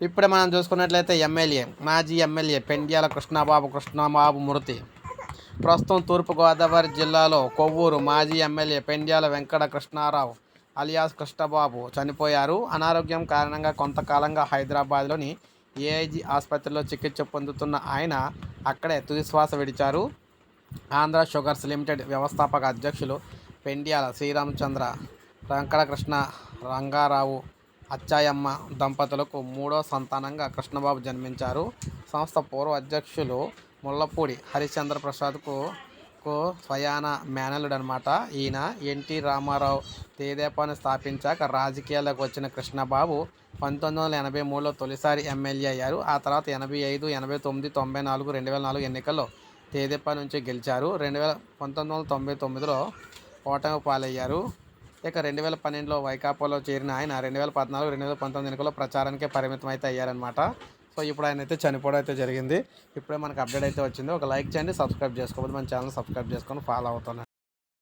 ఇప్పుడు మనం చూసుకున్నట్లయితే ఎమ్మెల్యే మాజీ ఎమ్మెల్యే పెండ్యాల కృష్ణబాబు కృష్ణబాబు మృతి ప్రస్తుతం తూర్పుగోదావరి జిల్లాలో కొవ్వూరు మాజీ ఎమ్మెల్యే పెండ్యాల వెంకట కృష్ణారావు అలియాస్ కృష్ణబాబు చనిపోయారు. అనారోగ్యం కారణంగా కొంతకాలంగా హైదరాబాద్లోని ఏఐజీ ఆసుపత్రిలో చికిత్స పొందుతున్న ఆయన అక్కడే తుదిశ్వాస విడిచారు. ఆంధ్ర షుగర్స్ లిమిటెడ్ వ్యవస్థాపక అధ్యక్షులు పెండ్యాల శ్రీరామచంద్ర వెంకటకృష్ణ రంగారావు అచ్చాయమ్మ దంపతులకు మూడో సంతానంగా కృష్ణబాబు జన్మించారు. సంస్థ పూర్వ అధ్యక్షులు ముల్లపూడి హరిశ్చంద్ర ప్రసాద్కు స్వయాన మేనలుడు అనమాట ఈయన ఎన్టీ రామారావు తేదేపాను స్థాపించాక రాజకీయాల్లోకి వచ్చిన కృష్ణబాబు పంతొమ్మిది వందల ఎనభై మూడులో తొలిసారి ఎమ్మెల్యే అయ్యారు. ఆ తర్వాత ఎనభై ఐదు ఎనభై తొమ్మిది తొంభై నాలుగు రెండు వేల నాలుగు ఎన్నికల్లో తేదేపా నుంచి గెలిచారు. రెండు వేల పంతొమ్మిది వందల తొంభై తొమ్మిదిలో ఓటమి పాలయ్యారు. ఇక రెండు వేల పన్నెండులో వైకాపాలో చేరిన ఆయన రెండు వేల పద్నాలుగు రెండు వేల పంతొమ్మిది ఎన్నికల్లో ప్రచారానికే పరిమితం అయితే అయ్యారనమాట సో ఇప్పుడు ఆయన అయితే చనిపోవడం అయితే జరిగింది. ఇప్పుడే మనకు అప్డేట్ అయితే వచ్చింది. ఒక లైక్ చేయండి సబ్స్క్రైబ్ చేసుకోవద్దు మన ఛానల్ సబ్స్క్రైబ్ చేసుకొని ఫాలో అవుతాను.